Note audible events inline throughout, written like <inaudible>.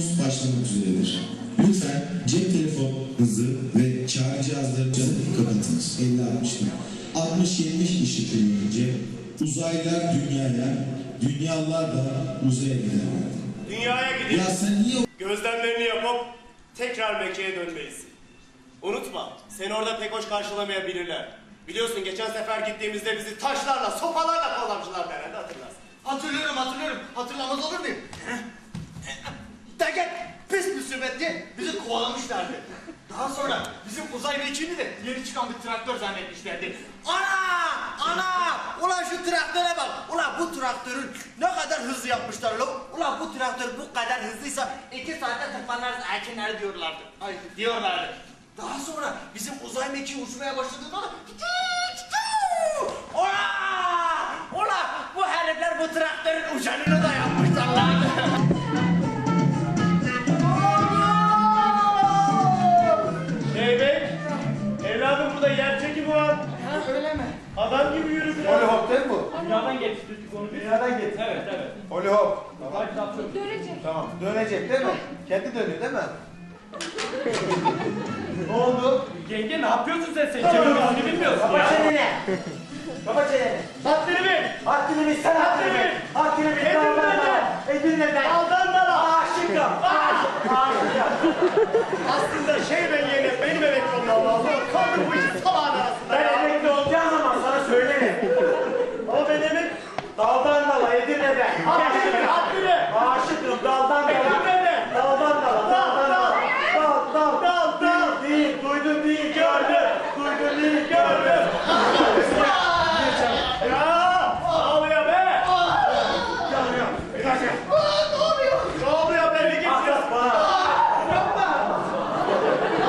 Anons başlamak üzeredir. Lütfen cep telefonunuzu ve çağrı cihazlarınızı kapatınız. 50-60 60-70 ışık yılı önce uzaylılar dünyaya, dünyalar da uzaya giderlerdi. Dünyaya gidip Ya sen niye gözlemlerini yapıp tekrar Mekke'ye dönmeyiz. Unutma, seni orada pek hoş karşılamayabilirler. Biliyorsun geçen sefer gittiğimizde bizi taşlarla, sopalarla kovlamışlar derlerdi hatırlarsın. Hatırlıyorum hatırlıyorum. Hatırla çıkan bir traktör zannetmişlerdi. Ana! Ana! Ulan şu traktöre bak. Ulan bu traktörün ne kadar hızlı yapmışlar lo. Ulan bu traktör bu kadar hızlıysa iki saatte tıklanırız erkenler diyorlardı. Ay diyorlardı. Daha sonra bizim uzay mekiği uçmaya başladığında da Ulan! Ulan bu herifler bu traktörün uçanını da yapmışlar lan. <laughs> öyle mi? Adam gibi yürü biraz. Holly hop değil mi bu? Dünyadan getirdik onu biz. Dünyadan getir. Evet evet. Holly hop. Tamam. Hadi yapıyorum. Tamam. Dönecek değil mi? Kendi dönüyor değil mi? ne oldu? Yenge ne yapıyorsun sen? Sen çevir yüzünü bilmiyorsun Kapa ya. çeneni. Kapa çeneni. Haddini bil. Haddini bil sen haddini bil. Haddini bil. Edirne'den. Edirne'den. Aldanmalar. Aşıkım. Aşık. Aşıkım. Aslında şey ben yeğenim, benim emekli olmam lazım. Kaldım bu işin salağın arasında Ben ya. emekli olacağım zaman sana söylerim. Ama ben emek... Daldan Haddini bil, haddini. Aşıkım daldan dala. Edirne'den. Daldan dala. Daldan dala. Dal dal. Dal, dal. Değil, duydun değil, gördün. Duydun değil, gördün. Ya! Ne oluyor be? Yanıyor. Bir dakika. Ne oluyor be? Ne getiriyorsun? Asas bana.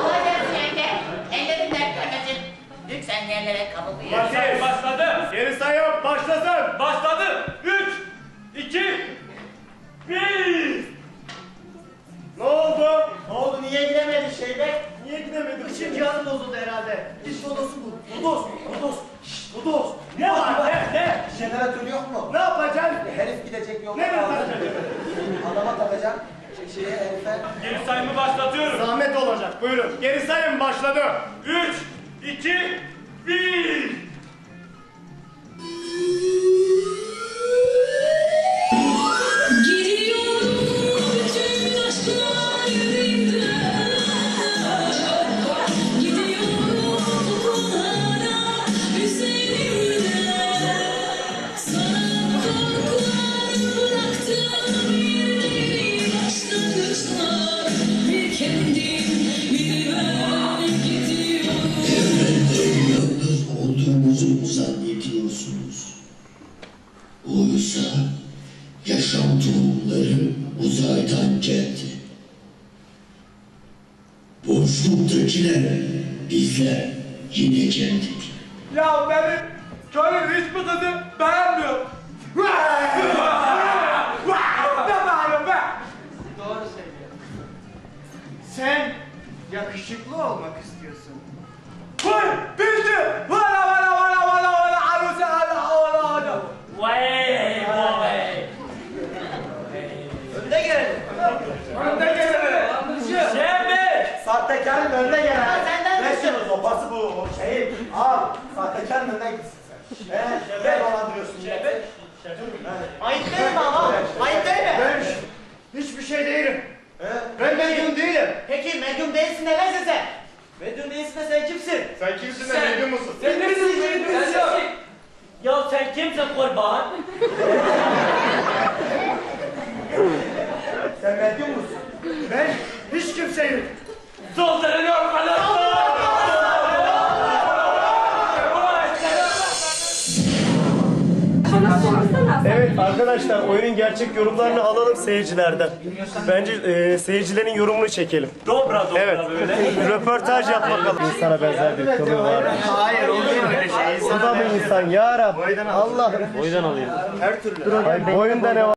Kolay gelsin yenge. Ellerin dert görmesin. Lütfen yerlere yiyorsun. Başlayın başladı. Geri sayım başlasın. Başladı. Gidemedin Şeybek? Niye gidemedim? Işık cihazı bozuldu herhalde. Diş odası bu. Lodos, lodos, şşt, lodos. Ne var? Ne? Ne? Jeneratör yok mu? Ne yapacaksın? Herif gidecek yolda. Ne mesaj Adama takacak. Şey, şeye herife. Geri sayımı başlatıyorum. Zahmet olacak. Buyurun. Geri sayım başladı. Üç, iki, bir. Yaşam tohumları uzaydan geldi. Boşluktakiler bizler yine geldik. Ya benim köyün hiçbir kızı beğenmiyor. Ne bağırıyorsun be? Doğru söylüyor. Sen yakışıklı olmak istiyorsun. Vay bildi. Valla Önde gelen. Aa, senden misin? şunu sopası bu. O şeyi al. Sahtekarın önüne gitsin sen. He, ne dolandırıyorsun milleti? Ayıp değil mi ama? Ayıp değil mi? Ben Hiçbir şey değilim. He? Ben medyum değilim. Peki medyum değilsin de nesin sen? Medyum değilsin de sen kimsin? Sen kimsin de medyum musun? Sen nesin? Ya sen kimsin kurban? Sen medyum musun? Ben hiç kimseyim. Dolduruyor Evet arkadaşlar oyunun gerçek yorumlarını alalım seyircilerden. Bence e, seyircilerin yorumunu çekelim. Dobra dobra Evet. böyle. Röportaj yap bakalım. İnsana benzer bir kılın var. Hayır olmuyor öyle şey. Bu da mı insan ya Rab? Allah'ım. Her türlü. Ay boyunda ne var?